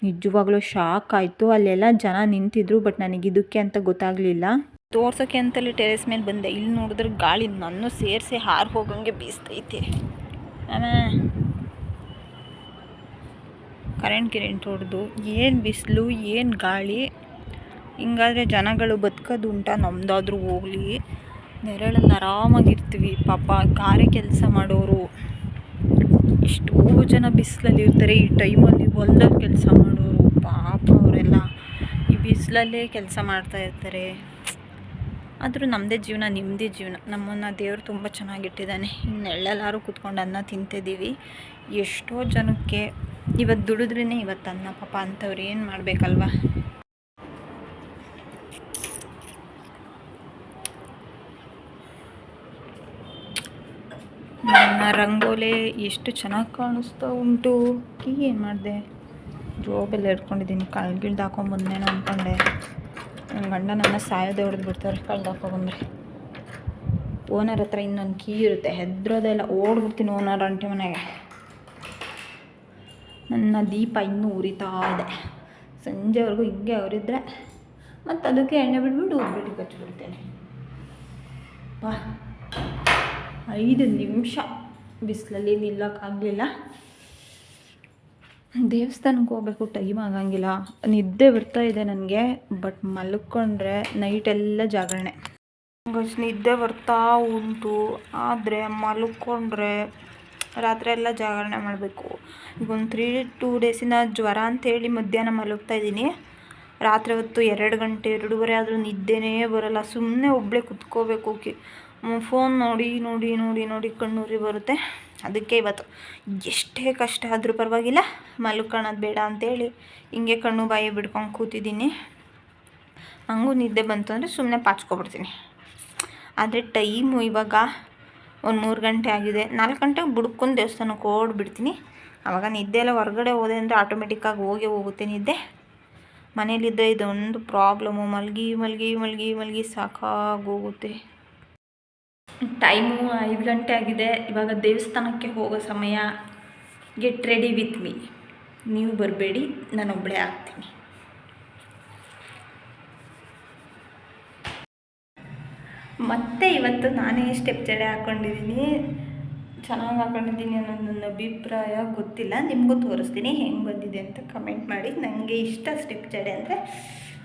ನಿಜವಾಗ್ಲೂ ಶಾಕ್ ಆಯಿತು. ಅಲ್ಲೆಲ್ಲ ಜನ ನಿಂತಿದ್ರು ಬಟ್ ನನಗೆ ಇದಕ್ಕೆ ಅಂತ ಗೊತ್ತಾಗಲಿಲ್ಲ. ತೋರ್ಸೋಕ್ಕೆ ಅಂತಲೇ ಟೆರೆಸ್ ಮೇಲೆ ಬಂದೆ. ಇಲ್ಲಿ ನೋಡಿದ್ರೆ ಗಾಳಿ ನನ್ನೂ ಸೇರಿಸಿ ಹಾರು ಹೋಗಂಗೆ ಬೀಸ್ತೈತೆ. ಅಮ್ಮ ಕರೆಂಟ್ ಗಿರೆಂಟ್ ಹೊಡೆದು ಏನು ಬಿಸಿಲು, ಏನು ಗಾಳಿ, ಹಿಂಗಾದರೆ ಜನಗಳು ಬದುಕೋದು ಉಂಟ ನಮ್ಮದಾದ್ರೂ ಹೋಗಲಿ. ನೆರಳಲ್ಲಿ ಆರಾಮಾಗಿರ್ತೀವಿ. ಪಾಪ ಗಾರೆ ಕೆಲಸ ಮಾಡೋರು ಎಷ್ಟೋ ಜನ ಬಿಸಿಲಲ್ಲಿ ಇರ್ತಾರೆ. ಈ ಟೈಮಲ್ಲಿ ಹೊಲ್ದಲ್ಲಿ ಕೆಲಸ ಮಾಡೋರು ಪಾಪ ಅವರೆಲ್ಲ ಈ ಬಿಸಿಲಲ್ಲೇ ಕೆಲಸ ಮಾಡ್ತಾ ಇರ್ತಾರೆ. ಆದರೂ ನಮ್ಮದೇ ಜೀವನ ನಿಮ್ಮದೇ ಜೀವನ. ನಮ್ಮನ್ನು ದೇವರು ತುಂಬ ಚೆನ್ನಾಗಿಟ್ಟಿದ್ದಾನೆ ಇನ್ನು ಎಳ್ಳೆಲ್ಲಾರು ಕೂತ್ಕೊಂಡು ಅನ್ನ ತಿಂತಿದ್ದೀವಿ. ಎಷ್ಟೋ ಜನಕ್ಕೆ ಇವತ್ತು ದುಡಿದ್ರೇ ಇವತ್ತು ಅನ್ನ ಪಾಪ ಅಂಥವ್ರು ಏನು ಮಾಡಬೇಕಲ್ವ? ನನ್ನ ರಂಗೋಲೆ ಎಷ್ಟು ಚೆನ್ನಾಗಿ ಕಾಣಿಸ್ತಾ ಉಂಟು. ಏನು ಮಾಡಿದೆ? ಜೋಬೆಲ್ಲ ಇಟ್ಕೊಂಡಿದ್ದೀನಿ ಕಳ್ಗಿಳ್ದು ಹಾಕೊಂಬಂದೇನೋ ಅಂದ್ಕೊಂಡೆ ನನ್ನ ಗಂಡ ನನ್ನ ಸಾಯೋದೇ ಹೊಡೆದು ಬಿಡ್ತಾರೆ. ಕಳ್ದು ಹಾಕೊಂಬಂದ್ರೆ. ಓನರ್ ಹತ್ರ ಇನ್ನೊಂದು ಕೀ ಇರುತ್ತೆ. ಹೆದ್ರೋದೆಲ್ಲ ಓಡ್ಬಿಡ್ತೀನಿ ಓನರ್ ಅಂಟಿ ಮನೆಗೆ. ನನ್ನ ದೀಪ ಇನ್ನೂ ಉರಿತಾ ಇದೆ. ಸಂಜೆವರೆಗೂ ಹಿಂಗೆ ಅವರಿದ್ರೆ ಮತ್ತು ಅದಕ್ಕೆ ಎಣ್ಣೆ ಬಿಟ್ಬಿಟ್ಟು ಉಬ್ಬಿಟ್ಟು ಕಚ್ಚಿಬಿಡ್ತೇನೆ ಬಾ. ಐದು ನಿಮಿಷ ಬಿಸಿಲಲ್ಲಿ ನಿಲ್ಲಕ್ಕಾಗಲಿಲ್ಲ. ದೇವಸ್ಥಾನಕ್ಕೆ ಹೋಗ್ಬೇಕು ಟೈಮ್ ಆಗಂಗಿಲ್ಲ. ನಿದ್ದೆ ಬರ್ತಾ ಇದೆ ನನಗೆ ಬಟ್ ಮಲ್ಕೊಂಡ್ರೆ ನೈಟೆಲ್ಲ ಜಾಗರಣೆ. ನಿದ್ದೆ ಬರ್ತಾ ಉಂಟು. ಆದರೆ ಮಲ್ಕೊಂಡ್ರೆ ರಾತ್ರಿ ಎಲ್ಲ ಜಾಗರಣೆ ಮಾಡಬೇಕು. ಈಗ ಒಂದು ತ್ರೀ ಟೂ ಡೇಸಿನ ಜ್ವರ ಅಂತೇಳಿ ಮಧ್ಯಾಹ್ನ ಮಲಗ್ತಾ ಇದ್ದೀನಿ. ರಾತ್ರಿ ಹೊತ್ತು ಎರಡು ಗಂಟೆ, ಎರಡೂವರೆ ಆದರೂ ನಿದ್ದೆನೇ ಬರೋಲ್ಲ. ಸುಮ್ಮನೆ ಒಬ್ಬಳೇ ಕುತ್ಕೋಬೇಕು. ಓಕೆ ಫೋನ್ ನೋಡಿ ನೋಡಿ ನೋಡಿ ನೋಡಿ ಕಣ್ಣೂರಿ ಬರುತ್ತೆ. ಅದಕ್ಕೆ ಇವತ್ತು ಎಷ್ಟೇ ಕಷ್ಟ ಆದರೂ ಪರವಾಗಿಲ್ಲ ಮಲ್ಕೊಳ್ಳೋದು ಬೇಡ ಅಂತೇಳಿ ಹಿಂಗೆ ಕಣ್ಣು ಬಾಯಿ ಬಿಡ್ಕೊಂಡು ಕೂತಿದ್ದೀನಿ. ಹಂಗೂ ನಿದ್ದೆ ಬಂತು ಅಂದರೆ ಸುಮ್ಮನೆ ಪಾಚ್ಕೊಬಿಡ್ತೀನಿ. ಆದರೆ ಟೈಮು ಇವಾಗ ಒಂದು ಮೂರು ಗಂಟೆ ಆಗಿದೆ. ನಾಲ್ಕು ಗಂಟೆಗೆ ಬುಡ್ಕೊಂಡು ದೇವಸ್ಥಾನಕ್ಕೆ ಓಡ್ಬಿಡ್ತೀನಿ. ಆವಾಗ ನಿದ್ದೆ ಎಲ್ಲ ಹೊರಗಡೆ ಹೋದೆ ಅಂದರೆ ಆಟೋಮೆಟಿಕ್ಕಾಗಿ ಹೋಗೇ ಹೋಗುತ್ತೆ ನಿದ್ದೆ. ಮನೇಲಿದ್ದ ಇದೊಂದು ಪ್ರಾಬ್ಲಮ್ಮು ಮಲಗಿ ಮಲಗಿ ಮಲಗಿ ಮಲಗಿ ಸಾಕಾಗೋಗುತ್ತೆ ಟೈಮು ಐದು ಗಂಟೆ ಆಗಿದೆ. ಇವಾಗ ದೇವಸ್ಥಾನಕ್ಕೆ ಹೋಗೋ ಸಮಯ. ಗೆಟ್ ರೆಡಿ ವಿತ್ ಮೀ ನೀವು ಬರಬೇಡಿ ನಾನೊಬ್ಬಳೇ ಆಗ್ತೀನಿ. ಮತ್ತೆ ಇವತ್ತು ನಾನೇ ಸ್ಟೆಪ್ ಜಡೆ ಹಾಕ್ಕೊಂಡಿದ್ದೀನಿ ಚೆನ್ನಾಗಿ ಹಾಕೊಂಡಿದ್ದೀನಿ ಅನ್ನೋದು ನನ್ನ ಅಭಿಪ್ರಾಯ ಗೊತ್ತಿಲ್ಲ. ನಿಮಗೂ ತೋರಿಸ್ತೀನಿ ಹೆಂಗೆ ಬಂದಿದೆ ಅಂತ ಕಮೆಂಟ್ ಮಾಡಿ. ನನಗೆ ಇಷ್ಟ ಸ್ಟೆಪ್ ಜಡೆ ಅಂದರೆ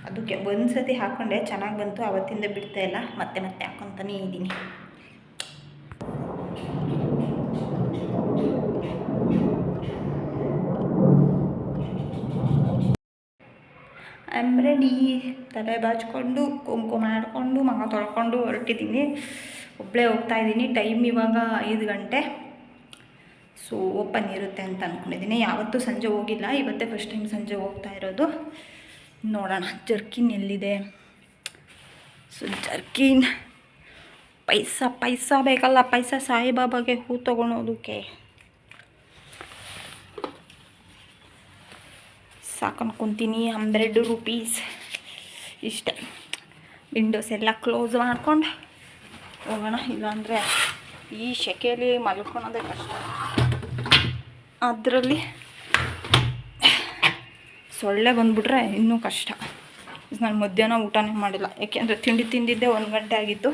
ಅದಕ್ಕೆ ಒಂದು ಸತಿ ಹಾಕ್ಕೊಂಡೆ ಚೆನ್ನಾಗಿ ಬಂತು, ಅವತ್ತಿಂದ ಬಿಡ್ತಾ ಇಲ್ಲ, ಮತ್ತೆ ಮತ್ತೆ ಹಾಕ್ಕೊತಾನೇ ಇದ್ದೀನಿ ಐ ಆಮ್ ರೆಡಿ ತಲೆ ಬಾಚ್ಕೊಂಡು ಕುಂಕುಮ ಮಾಡಿಕೊಂಡು ಮಗ ತೊಳ್ಕೊಂಡು ಹೊರಟಿದ್ದೀನಿ ಒಬ್ಬಳೇ ಹೋಗ್ತಾ ಇದ್ದೀನಿ. ಟೈಮ್ ಇವಾಗ ಐದು ಗಂಟೆ. ಸೊ ಓಪನ್ ಇರುತ್ತೆ ಅಂತ ಅಂದ್ಕೊಂಡಿದ್ದೀನಿ ಯಾವತ್ತೂ ಸಂಜೆ ಹೋಗಿಲ್ಲ. ಇವತ್ತೇ ಫಸ್ಟ್ ಟೈಮ್ ಸಂಜೆ ಹೋಗ್ತಾ ಇರೋದು. ನೋಡೋಣ. ಜರ್ಕಿನ್ ಎಲ್ಲಿದೆ? ಸೊ ಜರ್ಕಿನ್ ಪೈಸಾ ಪೈಸಾ ಬೇಕಲ್ಲ. ಪೈಸಾ ಸಾಯಿಬಾಬಾಗೆ ಹೂ ತೊಗೊಳೋದಕ್ಕೆ ಸಾಕೊಂಡು ಕುಂತೀನಿ ಹಂಡ್ರೆಡ್ ರುಪೀಸ್ ಇಷ್ಟ. ವಿಂಡೋಸ್ ಎಲ್ಲ ಕ್ಲೋಸ್ ಮಾಡ್ಕೊಂಡು. ಹೋಗೋಣ, ಇಲ್ಲಾಂದರೆ ಈ ಸೆಕೆಯಲ್ಲಿ ಮಲ್ಕೊಳೋದೇ ಕಷ್ಟ. ಅದರಲ್ಲಿ ಸೊಳ್ಳೆ ಬಂದುಬಿಟ್ರೆ ಇನ್ನೂ ಕಷ್ಟ. ನಾನು ಮಧ್ಯಾಹ್ನ ಊಟನೇ ಮಾಡಿಲ್ಲ. ಯಾಕೆಂದರೆ ತಿಂಡಿ ತಿಂದಿದ್ದೆ, ಒಂದು ಗಂಟೆ ಆಗಿತ್ತು.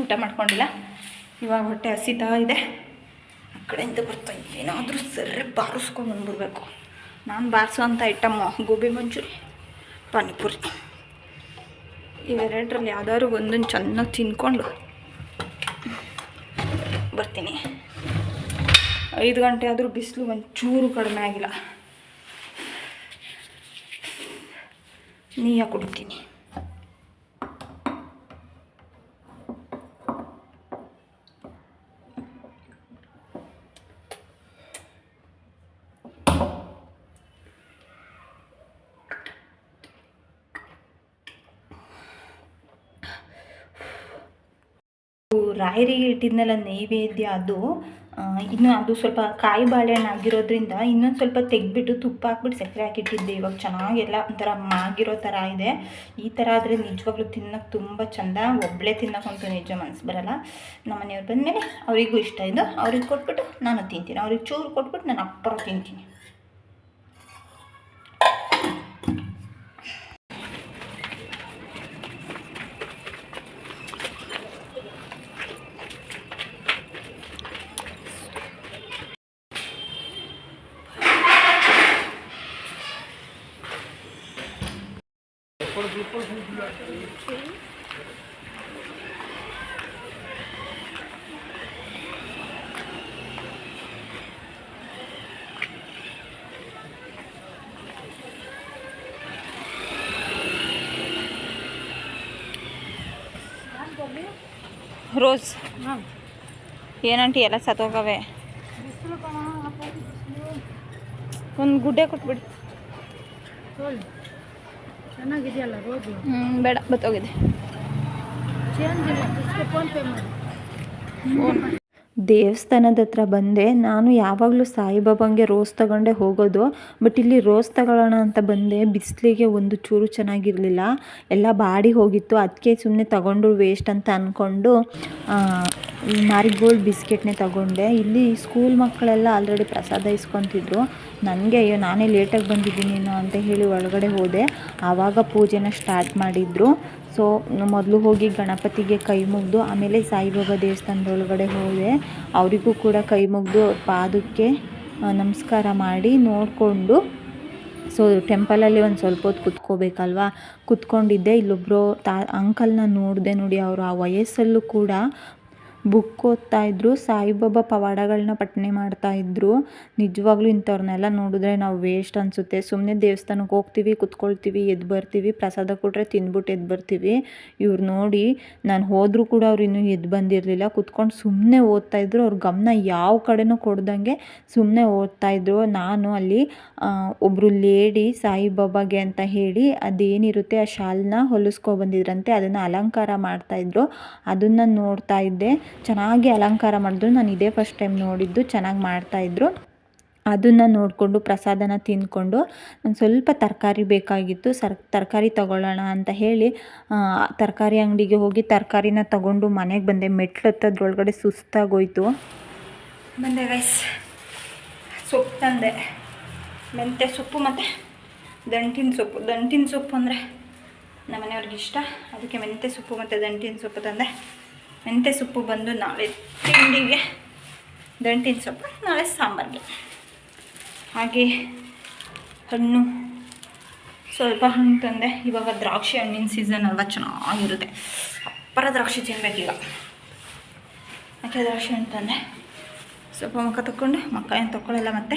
ಊಟ ಮಾಡ್ಕೊಂಡಿಲ್ಲ. ಇವಾಗ ಹೊಟ್ಟೆ ಹಸಿತಾ ಇದೆ. ಆ ಕಡೆಯಿಂದ ಬರ್ತಾ ಏನಾದರೂ ಸರಿ ಬಾರಿಸ್ಕೊಂಡು ಬಂದ್ಬಿಡ್ಬೇಕು. ನಾನು ಬಾರಿಸುವಂಥ ಐಟಮ್ಮು ಗೋಬಿ ಮಂಚೂರಿ, ಪಾನಿಪುರಿ. ಇವೆರಡರಲ್ಲಿ ಯಾವ್ದಾದ್ರು ಒಂದೊಂದು ಚೆನ್ನಾಗಿ ತಿನ್ಕೊಂಡು ಬರ್ತೀನಿ. ಐದು ಗಂಟೆ ಆದರೂ ಬಿಸಿಲು ಒಂಚೂರು ಕಡಿಮೆ ಆಗಿಲ್ಲ. ನೀಯ ಕುಡಿತೀನಿ. ರಾಯರಿಗೆ ಇಟ್ಟಿದ್ನಲ್ಲ ನೈವೇದ್ಯ ಅದು ಇನ್ನು ಅದು ಸ್ವಲ್ಪ ಕಾಯಿ ಬಾಳೆಹಣ್ಣು ಆಗಿರೋದ್ರಿಂದ ಇನ್ನೊಂದು ಸ್ವಲ್ಪ ತೆಗೆದ್ಬಿಟ್ಟು ತುಪ್ಪ ಹಾಕ್ಬಿಟ್ಟು ಸಕ್ಕರೆ ಹಾಕಿಟ್ಟಿದ್ದೆ. ಇವಾಗ ಚೆನ್ನಾಗೆಲ್ಲ ಒಂಥರ ಮಾಗಿರೋ ಥರ ಇದೆ. ಈ ಥರ ಆದರೆ ನಿಜವಾಗ್ಲೂ ತಿನ್ನೋಕೆ ತುಂಬ ಚೆಂದ ಒಬ್ಬಳೇ ತಿನ್ನೋಕ್ಕಂತೂ ನಿಜ ಮನಸ್ಸು ಬರಲ್ಲ. ನಮ್ಮ ಮನೆಯವ್ರು ಬಂದಮೇಲೆ ಅವರಿಗೂ ಇಷ್ಟ. ಇದು ಅವ್ರಿಗೆ ಕೊಟ್ಬಿಟ್ಟು ನಾನು ತಿಂತೀನಿ. ಅವ್ರಿಗೆ ಚೂರು ಕೊಟ್ಬಿಟ್ಟು ನಾನು ಅಪ್ಪರ ತಿಂತೀನಿ. ರೋಸ್ ಏನಂಟಿ ಎಲ್ಲ ಸತ್ತೋಗವೆ ಒಂದು ಗುಡ್ಡೆ ಕೊಟ್ಬಿಡಿ. ಚೆನ್ನಾಗಿದೆಯಲ್ಲ ರೋಜು ಹ್ಞೂ ಬೇಡ ಬತ್ತೋಗಿದೆ. ಚೇಂಜ್ ಇಲ್ಲ ಮಾಡಿ. ಫೋನ್ ದೇವಸ್ಥಾನದ ಹತ್ರ ಬಂದೆ. ನಾನು ಯಾವಾಗಲೂ ಸಾಯಿಬಾಬಾಂಗೆ ರೋಸ್ ತಗೊಂಡೆ ಹೋಗೋದು. ಬಟ್ ಇಲ್ಲಿ ರೋಸ್ ತಗೊಳ್ಳೋಣ ಅಂತ ಬಂದೆ. ಬಿಸಿಲಿಗೆ ಒಂದು ಚೂರು ಚೆನ್ನಾಗಿರಲಿಲ್ಲ. ಎಲ್ಲ ಬಾಡಿ ಹೋಗಿತ್ತು. ಅದಕ್ಕೆ ಸುಮ್ಮನೆ ತಗೊಂಡು ವೇಸ್ಟ್ ಅಂತ ಅಂದ್ಕೊಂಡು ಈ ಮಾರಿಗೋಲ್ಡ್ ಬಿಸ್ಕೆಟ್ನೇ ತಗೊಂಡೆ. ಇಲ್ಲಿ ಸ್ಕೂಲ್ ಮಕ್ಕಳೆಲ್ಲ ಆಲ್ರೆಡಿ ಪ್ರಸಾದ ಇಸ್ಕೊತಿದ್ರು. ನನಗೆ ಅಯ್ಯೋ, ನಾನೇ ಲೇಟಾಗಿ ಬಂದಿದ್ದೀನಿ ಅಂತ ಹೇಳಿ ಒಳಗಡೆ ಹೋದೆ. ಆವಾಗ ಪೂಜೆನ ಸ್ಟಾರ್ಟ್ ಮಾಡಿದರು. ಸೊ, ಮೊದಲು ಹೋಗಿ ಗಣಪತಿಗೆ ಕೈ ಮುಗಿದು, ಆಮೇಲೆ ಸಾಯಿಬಾಬಾ ದೇವಸ್ಥಾನದೊಳಗಡೆ ಹೋದೆ. ಅವರಿಗೂ ಕೂಡ ಕೈ ಮುಗಿದು ಪಾದಕ್ಕೆ ನಮಸ್ಕಾರ ಮಾಡಿ ನೋಡಿಕೊಂಡು, ಸೊ, ಟೆಂಪಲಲ್ಲಿ ಒಂದು ಸ್ವಲ್ಪ ಹೊತ್ತು ಕುತ್ಕೋಬೇಕಲ್ವಾ? ಕುತ್ಕೊಂಡಿದ್ದೆ. ಇಲ್ಲೊಬ್ಬರು ತಾ, ಅಂಕಲ್ನ ನೋಡಿದೆ ನೋಡಿ, ಅವರು ಆ ವಯಸ್ಸಲ್ಲೂ ಕೂಡ ಬುಕ್ ಓದ್ತಾ ಇದ್ರು. ಸಾಯಿಬಾಬಾ ಪವಾಡಗಳನ್ನ ಪಠನೆ ಮಾಡ್ತಾ ಇದ್ರು. ನಿಜವಾಗ್ಲೂ ಇಂಥವ್ರನ್ನೆಲ್ಲ ನೋಡಿದ್ರೆ ನಾವು ವೇಸ್ಟ್ ಅನಿಸುತ್ತೆ. ಸುಮ್ಮನೆ ದೇವಸ್ಥಾನಕ್ಕೆ ಹೋಗ್ತೀವಿ, ಕುತ್ಕೊಳ್ತೀವಿ ಎದ್ದು ಬರ್ತೀವಿ, ಪ್ರಸಾದ ಕೊಟ್ಟರೆ ತಿಂದ್ಬಿಟ್ಟು ಎದ್ದು ಬರ್ತೀವಿ. ಇವ್ರು ನೋಡಿ ನಾನು ಹೋದರೂ ಕೂಡ ಅವ್ರು ಇನ್ನೂ ಎದ್ದು ಬಂದಿರಲಿಲ್ಲ. ಕುತ್ಕೊಂಡು ಸುಮ್ಮನೆ ಓದ್ತಾ ಇದ್ರು. ಅವ್ರ ಗಮನ ಯಾವ ಕಡೆನೂ ಕೊಡ್ದಂಗೆ ಸುಮ್ಮನೆ ಓದ್ತಾ ಇದ್ರು. ನಾನು ಅಲ್ಲಿ ಒಬ್ಬರು ಲೇಡಿ ಸಾಯಿಬಾಬಾಗೆ ಅಂತ ಹೇಳಿ ಅದೇನಿರುತ್ತೆ ಆ ಶಾಲ್ನ ಹೊಲಿಸ್ಕೊ ಬಂದಿದ್ರಂತೆ. ಅದನ್ನು ಅಲಂಕಾರ ಮಾಡ್ತಾಯಿದ್ರು ಅದನ್ನು ನೋಡ್ತಾ ಇದ್ದೆ. ಚೆನ್ನಾಗಿ ಅಲಂಕಾರ ಮಾಡಿದ್ರು. ನಾನು ಇದೇ ಫಸ್ಟ್ ಟೈಮ್ ನೋಡಿದ್ದು, ಚೆನ್ನಾಗಿ ಮಾಡ್ತಾಯಿದ್ರು ಅದನ್ನು ನೋಡಿಕೊಂಡು ಪ್ರಸಾದನ ತಿಂದ್ಕೊಂಡು ನಾನು ಸ್ವಲ್ಪ ತರಕಾರಿ ಬೇಕಾಗಿತ್ತು. ಸರ್, ತರಕಾರಿ ತಗೊಳ್ಳೋಣ ಅಂತ ಹೇಳಿ ತರಕಾರಿ ಅಂಗಡಿಗೆ ಹೋಗಿ ತರಕಾರಿನ ತಗೊಂಡು ಮನೆಗೆ ಬಂದೆ. ಮೆಟ್ಲು ಹತ್ತದ್ರೊಳಗಡೆ ಸುಸ್ತಾಗೋಯ್ತು. ಬಂದೆ ಗೈಸ್ ಸೊಪ್ಪು ತಂದೆ. ಮೆಂತ್ಯ ಸೊಪ್ಪು ಮತ್ತು ದಂಟಿನ ಸೊಪ್ಪು. ದಂಟಿನ ಸೊಪ್ಪು ಅಂದರೆ ನಮ್ಮ ಮನೆಯವ್ರಿಗೆ ಇಷ್ಟ. ಅದಕ್ಕೆ ಮೆಂತೆ ಸೊಪ್ಪು ಮತ್ತು ದಂಟಿನ ಸೊಪ್ಪು ತಂದೆ. ಮೆಂತ್ಯ ಸೊಪ್ಪು ಬಂದು ನಾಳೆ ತಿಂಡಿಗೆ ದಂಟಿನ ಸೊಪ್ಪು, ನಾಳೆ ಸಾಂಬಾರಿಗೆ. ಹಾಗೆ ಹಣ್ಣು, ಸ್ವಲ್ಪ ಹಣ್ಣು ತಂದೆ. ಇವಾಗ ದ್ರಾಕ್ಷಿ ಹಣ್ಣಿನ ಸೀಸನ್ ಅಲ್ವಾ, ಚೆನ್ನಾಗಿರುತ್ತೆ. ಅಪ್ಪರ ದ್ರಾಕ್ಷಿ ತಿನ್ಬೇಕೀಗ. ಯಾಕೆ ದ್ರಾಕ್ಷಿ ಹಣ್ಣು ತಂದೆ? ಸ್ವಲ್ಪ ಮುಖ ತಗೊಂಡು ಮಕ್ಕ ಏನು ತಗೊಳ್ಳಲ್ಲ ಮತ್ತೆ?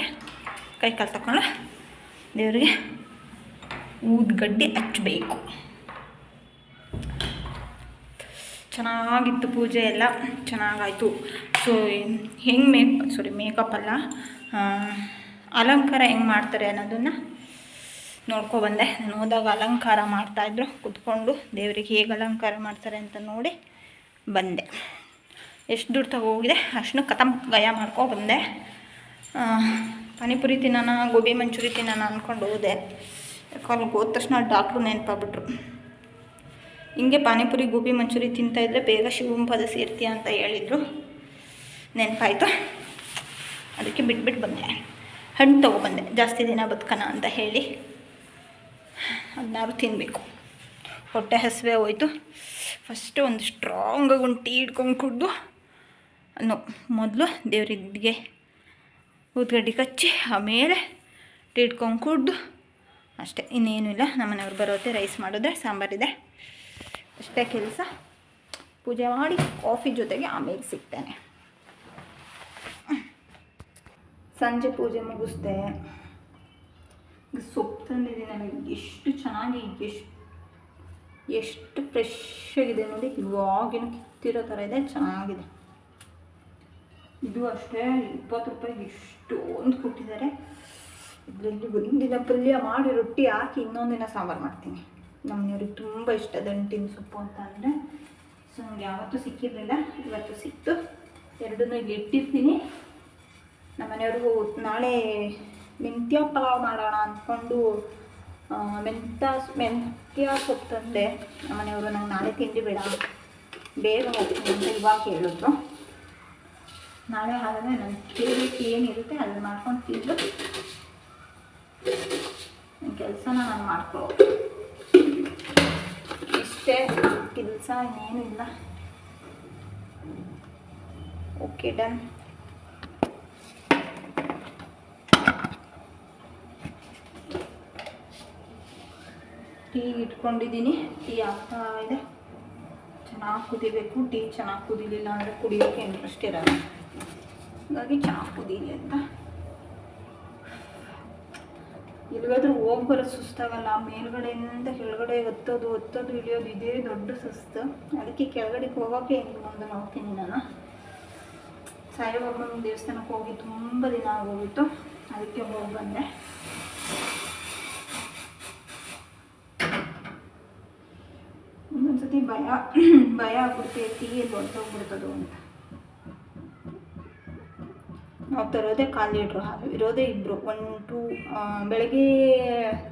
ಕೈ ಕಾಲು ತಗೊಂಡು ದೇವರಿಗೆ ಊದ್ಗಡ್ಡೆ ಹಚ್ಚಬೇಕು. ಚೆನ್ನಾಗಿತ್ತು ಪೂಜೆ ಎಲ್ಲ. ಚೆನ್ನಾಗಾಯಿತು. ಸೊ ಹೆಂಗೆ ಮೇಕ್ ಸಾರಿ ಮೇಕಪ್ ಅಲ್ಲ. ಅಲಂಕಾರ ಹೆಂಗೆ ಮಾಡ್ತಾರೆ ಅನ್ನೋದನ್ನು ನೋಡ್ಕೊಬಂದೆ ನಾನು ಹೋದಾಗ ಅಲಂಕಾರ ಮಾಡ್ತಾಯಿದ್ರು ಕುತ್ಕೊಂಡು ದೇವರಿಗೆ ಹೇಗೆ ಅಲಂಕಾರ ಮಾಡ್ತಾರೆ ಅಂತ ನೋಡಿ ಬಂದೆ. ಎಷ್ಟು ದುಡ್ಡು ತಗೋಗಿದೆ ಅಷ್ಟು ಕತಮ್ ಗಯ ಮಾಡ್ಕೊ ಬಂದೆ. ಪಾನಿಪುರಿ ತಿನ್ನೋಣ, ಗೋಬಿ ಮಂಚೂರಿ ತಿನ್ನೋಣ ಅಂದ್ಕೊಂಡು ಹೋದೆ. ಯಾಕಂದ್ರೆ ಹೋದ ತಕ್ಷಣ ಡಾಕ್ಟ್ರು ನೆನಪಾಗ್ಬಿಟ್ರು. ಹಿಂಗೆ ಪಾನಿಪುರಿ, ಗೋಬಿ ಮಂಚೂರಿ ತಿಂತಾಯಿದ್ರೆ ಬೇಗ ಶಿವಂ ಪದ ಸೇರ್ತೀಯ ಅಂತ ಹೇಳಿದರು. ನೆನಪಾಯ್ತು? ಅದಕ್ಕೆ ಬಿಟ್ಬಿಟ್ಟು ಬಂದೆ. ಹಣ್ಣು ತೊಗೊಬಂದೆ. ಜಾಸ್ತಿ ದಿನ ಬದುಕನ ಅಂತ ಹೇಳಿ. ಅದನ್ನಾರು ತಿನ್ನಬೇಕು ಹೊಟ್ಟೆ ಹಸಿವೆ ಹೋಯ್ತು. ಫಸ್ಟು ಒಂದು ಸ್ಟ್ರಾಂಗಾಗಿ ಒಂದು ಟೀ ಹಿಡ್ಕೊಂಡು ಕುಡಿದು, ನೋ, ಮೊದಲು ದೇವರಿಗೆ ಊದ್ಗಡ್ಡಿ ಕಚ್ಚಿ, ಆಮೇಲೆ ಟೀ ಇಟ್ಕೊಂಡು ಕುಡ್ದು, ಅಷ್ಟೇ. ಇನ್ನೇನು ಇಲ್ಲ. ನಮ್ಮನೆಯವ್ರು ಬರೋತ್ತೆ ರೈಸ್ ಮಾಡಿದ್ರೆ ಸಾಂಬಾರಿದೆ. ಅಷ್ಟೇ ಕೆಲಸ. ಪೂಜೆ ಮಾಡಿ ಕಾಫಿ ಜೊತೆಗೆ ಆಮೇಲೆ ಸಿಗ್ತೇನೆ. ಸಂಜೆ ಪೂಜೆ ಮುಗಿಸ್ದೆ. ಸೊಪ್ಪು ತಂದಿದೆ ನನಗೆ ಎಷ್ಟು ಚೆನ್ನಾಗಿ, ಎಷ್ಟು ಎಷ್ಟು ಫ್ರೆಶ್ ಆಗಿದೆ ನೋಡಿ. ಇವಾಗಿನ ಕಿತ್ತಿರೋ ಥರ ಇದೆ, ಚೆನ್ನಾಗಿದೆ. ಇದು ಅಷ್ಟೇ, ಇಪ್ಪತ್ತು ರೂಪಾಯಿ ಎಷ್ಟೊಂದು ಕೊಟ್ಟಿದ್ದಾರೆ. ಇದರಲ್ಲಿ ಒಂದಿನ ಪಲ್ಯ ಮಾಡಿ ರೊಟ್ಟಿ ಹಾಕಿ ಇನ್ನೊಂದಿನ ಸಾಂಬಾರು ಮಾಡ್ತೀನಿ. ನಮ್ಮನೆಯವ್ರಿಗೆ ತುಂಬ ಇಷ್ಟ ದಂಟಿನ ಸೊಪ್ಪು ಅಂತ ಅಂದರೆ. ಸೊ ನನಗೆ ಯಾವತ್ತೂ ಸಿಕ್ಕಿರಲಿಲ್ಲ. ಇವತ್ತು ಸಿಕ್ತು. ಎರಡನ್ನೂ ಇಲ್ಲಿ ಇಟ್ಟಿರ್ತೀನಿ. ನಮ್ಮ ಮನೆಯವರು ನಾಳೆ ಮೆಂತ್ಯ ಪಲಾವ್ ಮಾಡೋಣ ಅಂದ್ಕೊಂಡು ಮೆಂತ್ಯ ಮೆಂತ್ಯ ಸೊಪ್ಪು ತಂದೆ ನಮ್ಮನೆಯವರು ನಂಗೆ ನಾಳೆ ತಿಂಡಿ ಬೇಡ. ಬೇಗ ಹೋಗ್ತೀನಿ ಅಂತ ಇವಾಗ ಹೇಳಿದ್ರು. ನಾಳೆ ಹಾಗಾದರೆ ನನ್ನ ಫೇವ್ರೇಟ್ ಏನಿರುತ್ತೆ ಅದನ್ನ ಮಾಡ್ಕೊಂಡು ತಿಂದು, ನನ್ನ ಕೆಲಸನ ನಾನು ಮಾಡ್ಕೊಳ್ಳೋದು ಇಷ್ಟೇ ಕೆಲಸ ಇನ್ನೇನು ಇಲ್ಲ. Okay, done. ಟೀ ಇಟ್ಕೊಂಡಿದ್ದೀನಿ. ಟೀ ಆಗ್ತಾ ಇದೆ. ಚೆನ್ನಾಗಿ ಕುದಿಬೇಕು. ಟೀ ಚೆನ್ನಾಗಿ ಕುದಿಲಿಲ್ಲ ಅಂದರೆ ಕುಡಿಯೋಕ್ಕೆ ಇಂಟ್ರೆಸ್ಟ್ ಇರೋಲ್ಲ. ಹಾಗಾಗಿ ಚೆನ್ನಾಗಿ ಕುದೀಲಿ ಅಂತ. ಎಲ್ಲಿಗಾದ್ರೂ ಹೋಗಿ ಬರೋದು ಸುಸ್ತಾಗಲ್ಲ ಮೇಲ್ಗಡೆಯಿಂದ ಕೆಳಗಡೆ ಒತ್ತೋದು ಒತ್ತೋದು ಇಳಿಯೋದು ಇದೇ ದೊಡ್ಡ ಸುಸ್ತು. ಅದಕ್ಕೆ ಕೆಳಗಡೆಗೆ ಹೋಗೋಕೆ ಹೆಂಗೆ ಒಂದು ನೋಡ್ತೀನಿ ನಾನು. ಸಾಯಿಬಾಬನ ದೇವಸ್ಥಾನಕ್ಕೆ ಹೋಗಿ ತುಂಬ ದಿನ ಆಗೋಗಿತ್ತು. ಅದಕ್ಕೆ ಹೋಗಿ ಬಂದೆ. ಒಂದೊಂದ್ಸತಿ ಭಯ ಭಯ ಆಗ್ಬಿಡ್ತೀವಿ ಟೀ ಎಲ್ಲಿ ಹೊರಟೋಗ್ಬಿಡ್ತದೋ ಅಂತ. ನಾವು ತರೋದೇ ಖಾಲಿ ಲೀಟ್ರ್ ಹಾಲು ಇರೋದೇ ಇಬ್ಬರು ಒನ್ ಟೂ ಬೆಳಗ್ಗೆ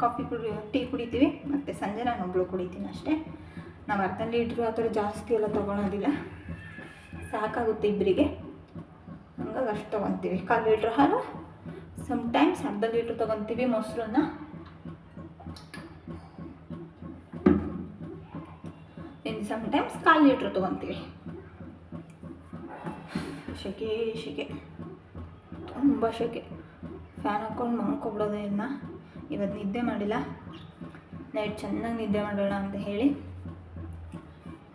ಕಾಫಿ ಕುಡಿ ಟೀ ಕುಡಿತೀವಿ, ಮತ್ತು ಸಂಜೆ ನಾನು ಒಬ್ಬಳು ಕುಡಿತೀನಿ ಅಷ್ಟೇ. ನಾವು ಅರ್ಧ ಲೀಟ್ರು ಆ ಥರ ಜಾಸ್ತಿ ಎಲ್ಲ ತೊಗೊಳೋದಿಲ್ಲ. ಸಾಕಾಗುತ್ತೆ ಇಬ್ಬರಿಗೆ ಹಂಗಾಗಿ ಅಷ್ಟು ತೊಗೊತೀವಿ. ಕಾಲು ಲೀಟ್ರ್ ಹಾಲು ಸಮ್ಟೈಮ್ಸ್ ಅರ್ಧ ಲೀಟ್ರ್ ತೊಗೊತೀವಿ ಮೊಸರನ್ನ. ಇನ್ನು ಸಮ್ಟೈಮ್ಸ್ ಕಾಲು ಲೀಟ್ರ್ ತೊಗೊತೀವಿ. ಶಕೆ, ಶೆಕೆ. ತುಂಬ ಶೆಕೆ. ಫ್ಯಾನ್ ಹಾಕ್ಕೊಂಡು ಮಲ್ಕೊಬಿಡೋದೇ ಇನ್ನು ಇವತ್ತು ನಿದ್ದೆ ಮಾಡಿಲ್ಲ. ನೈಟ್ ಚೆನ್ನಾಗಿ ನಿದ್ದೆ ಮಾಡೋಣ ಅಂತ ಹೇಳಿ.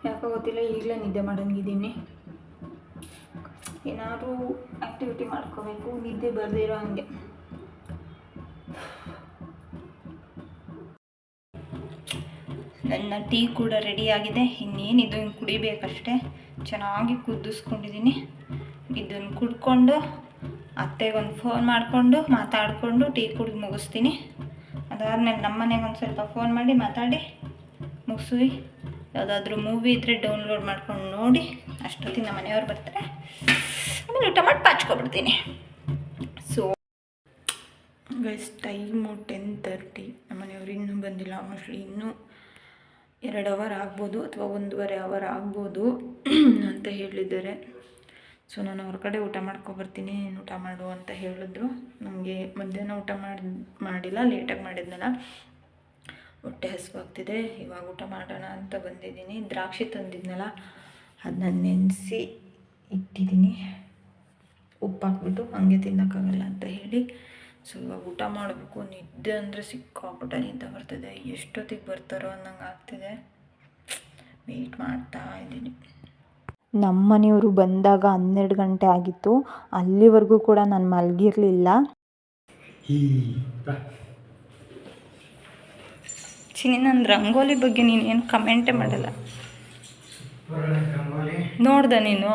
ಯಾಕೋ ಗೊತ್ತಿಲ್ಲ, ಈಗಲೇ ನಿದ್ದೆ ಮಾಡಂಗಿದ್ದೀನಿ ಏನಾದರೂ ಆ್ಯಕ್ಟಿವಿಟಿ ಮಾಡ್ಕೋಬೇಕು, ನಿದ್ದೆ ಬರದೇ ಇರೋ ಹಂಗೆ. ನನ್ನ ಟೀ ಕೂಡ ರೆಡಿಯಾಗಿದೆ ಇನ್ನೇನಿದು ಕುಡಿಬೇಕಷ್ಟೇ. ಚೆನ್ನಾಗಿ ಕುದಿಸ್ಕೊಂಡಿದ್ದೀನಿ. ಇದನ್ನು ಕುಡ್ಕೊಂಡು ಅತ್ತೆಗೊಂದು ಫೋನ್ ಮಾಡಿಕೊಂಡು, ಮಾತಾಡಿಕೊಂಡು ಟೀ ಕುಡಿದು ಮುಗಿಸ್ತೀನಿ. ಅದಾದಮೇಲೆ ನಮ್ಮ ಮನೆಗೆ ಒಂದು ಸ್ವಲ್ಪ ಫೋನ್ ಮಾಡಿ ಮಾತಾಡಿ ಮುಗಿಸಿ ಯಾವುದಾದ್ರೂ ಮೂವಿ ಇದ್ದರೆ ಡೌನ್ಲೋಡ್ ಮಾಡ್ಕೊಂಡು ನೋಡಿ, ಅಷ್ಟೊತ್ತಿಗೆ ನಮ್ಮ ಮನೆಯವ್ರು ಬರ್ತಾರೆ. ಆಮೇಲೆ ಊಟ ಮಾಡಿ ಪಾಚ್ಕೊಬಿಡ್ತೀನಿ. So guys time ten thirty ನಮ್ಮ ಮನೆಯವರು ಇನ್ನೂ ಬಂದಿಲ್ಲ ಆಲ್ಮೋಸ್ಟ್ಲಿ ಇನ್ನೂ ಎರಡು ಅವರ್ ಆಗ್ಬೋದು ಅಥವಾ ಒಂದೂವರೆ ಅವರ್ ಆಗ್ಬೋದು ಅಂತ ಹೇಳಿದ್ದಾರೆ. ಸೊ ನಾನು ಹೊರಗಡೆ ಊಟ ಮಾಡ್ಕೊಬರ್ತೀನಿ, ನೀನು ಊಟ ಮಾಡು ಅಂತ ಹೇಳಿದ್ರು. ನನಗೆ ಮಧ್ಯಾಹ್ನ ಊಟ ಮಾಡಿ, ಮಾಡಿಲ್ಲ ಲೇಟಾಗಿ ಮಾಡಿದ್ನಲ್ಲ. ಹೊಟ್ಟೆ ಹಸುವಾಗ್ತಿದೆ, ಇವಾಗ ಊಟ ಮಾಡೋಣ ಅಂತ ಬಂದಿದ್ದೀನಿ. ದ್ರಾಕ್ಷಿ ತಂದಿದ್ನಲ್ಲ, ಅದನ್ನ ನೆನೆಸಿ ಇಟ್ಟಿದ್ದೀನಿ. ಉಪ್ಪು ಹಾಕ್ಬಿಟ್ಟು ಹಂಗೆ ತಿನ್ನೋಕ್ಕಾಗಲ್ಲ ಅಂತ ಹೇಳಿ. ಸೊ ಇವಾಗ ಊಟ ಮಾಡಬೇಕು. ನಿದ್ದೆ ಅಂದರೆ ಸಿಕ್ಕಾಪಟ್ಟೆ ನಿದ್ದೆ ಬರ್ತಿದೆ. ಎಷ್ಟೊತ್ತಿಗೆ ಬರ್ತಾರೋ ಅನ್ನಂಗೆ ಆಗ್ತಿದೆ ವೆಯ್ಟ್ ಮಾಡ್ತಾ ಇದ್ದೀನಿ. ನಮ್ಮ ಮನೆಯವರು ಬಂದಾಗ ಹನ್ನೆರಡು ಗಂಟೆ ಆಗಿತ್ತು. ಅಲ್ಲಿವರೆಗೂ ಕೂಡ ನಾನು ಮಲಗಿರಲಿಲ್ಲ. ಚಿನಿ ನನ್ನ ರಂಗೋಲಿ ಬಗ್ಗೆ ನೀನು ಏನು ಕಮೆಂಟೇ ಮಾಡಲ್ಲ. ನೋಡ್ದ ನೀನು.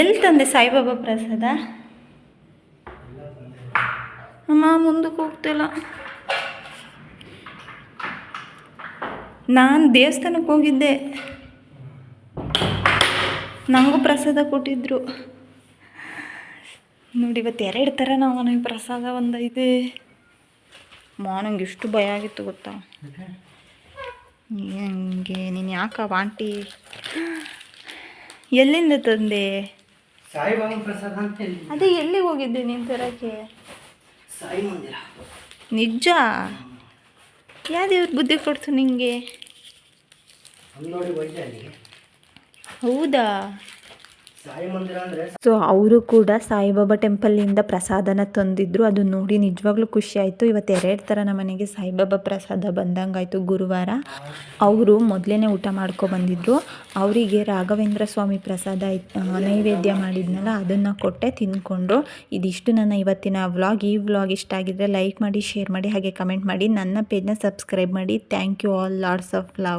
ಎಲ್ಲಿ ತಂದೆ ಸಾಯಿಬಾಬಾ ಪ್ರಸಾದ? ಅಮ್ಮ ಮುಂದಕ್ಕೆ ಹೋಗ್ತಿಲ್ಲ. ನಾನು ದೇವಸ್ಥಾನಕ್ಕೆ ಹೋಗಿದ್ದೆ. ನನಗೂ ಪ್ರಸಾದ ಕೊಟ್ಟಿದ್ರು. ನೋಡಿ ಇವತ್ತು ಎರಡು ಥರ ನಾವು ನನಗೆ ಪ್ರಸಾದ ಒಂದೈತೆ. ಮಾ ನಂಗೆ ಎಷ್ಟು ಭಯ ಆಗಿತ್ತು ಗೊತ್ತಾ? ಹಂಗೆ ನೀನು ಯಾಕ ವಾಂಟಿ? ಎಲ್ಲಿಂದ ತಂದೆ? ಅದೇ ಎಲ್ಲಿಗೆ ಹೋಗಿದ್ದೆ ನೀನು ತರಕ್ಕೆ? ನಿಜ ಯಾವ ದೇವ್ರ ಬುದ್ಧಿ ಕೊಡ್ತು ನಿಮಗೆ ಹೌದಾ? ಸೊ ಅವರು ಕೂಡ ಸಾಯಿಬಾಬಾ ಟೆಂಪಲ್ಲಿಂದ ಪ್ರಸಾದನ ತಂದಿದ್ರು. ಅದು ನೋಡಿ ನಿಜವಾಗ್ಲೂ ಖುಷಿ ಆಯಿತು. ಇವತ್ತು ಎರಡು ಥರ ನಮ್ಮನೆಗೆ ಸಾಯಿಬಾಬಾ ಪ್ರಸಾದ ಬಂದಂಗಾಯಿತು ಗುರುವಾರ. ಅವರು ಮೊದಲೇ ಊಟ ಮಾಡ್ಕೊ ಬಂದಿದ್ರು. ಅವರಿಗೆ ರಾಘವೇಂದ್ರ ಸ್ವಾಮಿ ಪ್ರಸಾದ ನೈವೇದ್ಯ ಮಾಡಿದ್ನಲ್ಲ, ಅದನ್ನು ಕೊಟ್ಟೆ ತಿಂದ್ಕೊಂಡ್ರು ಇದಿಷ್ಟು ನನ್ನ ಇವತ್ತಿನ ವ್ಲಾಗ್. ಈ ವ್ಲಾಗ್ ಇಷ್ಟ ಆಗಿದ್ರೆ ಲೈಕ್ ಮಾಡಿ, ಶೇರ್ ಮಾಡಿ, ಹಾಗೆ ಕಮೆಂಟ್ ಮಾಡಿ. ನನ್ನ ಪೇಜ್ನ ಸಬ್ಸ್ಕ್ರೈಬ್ ಮಾಡಿ. Thank you all. Lords of love.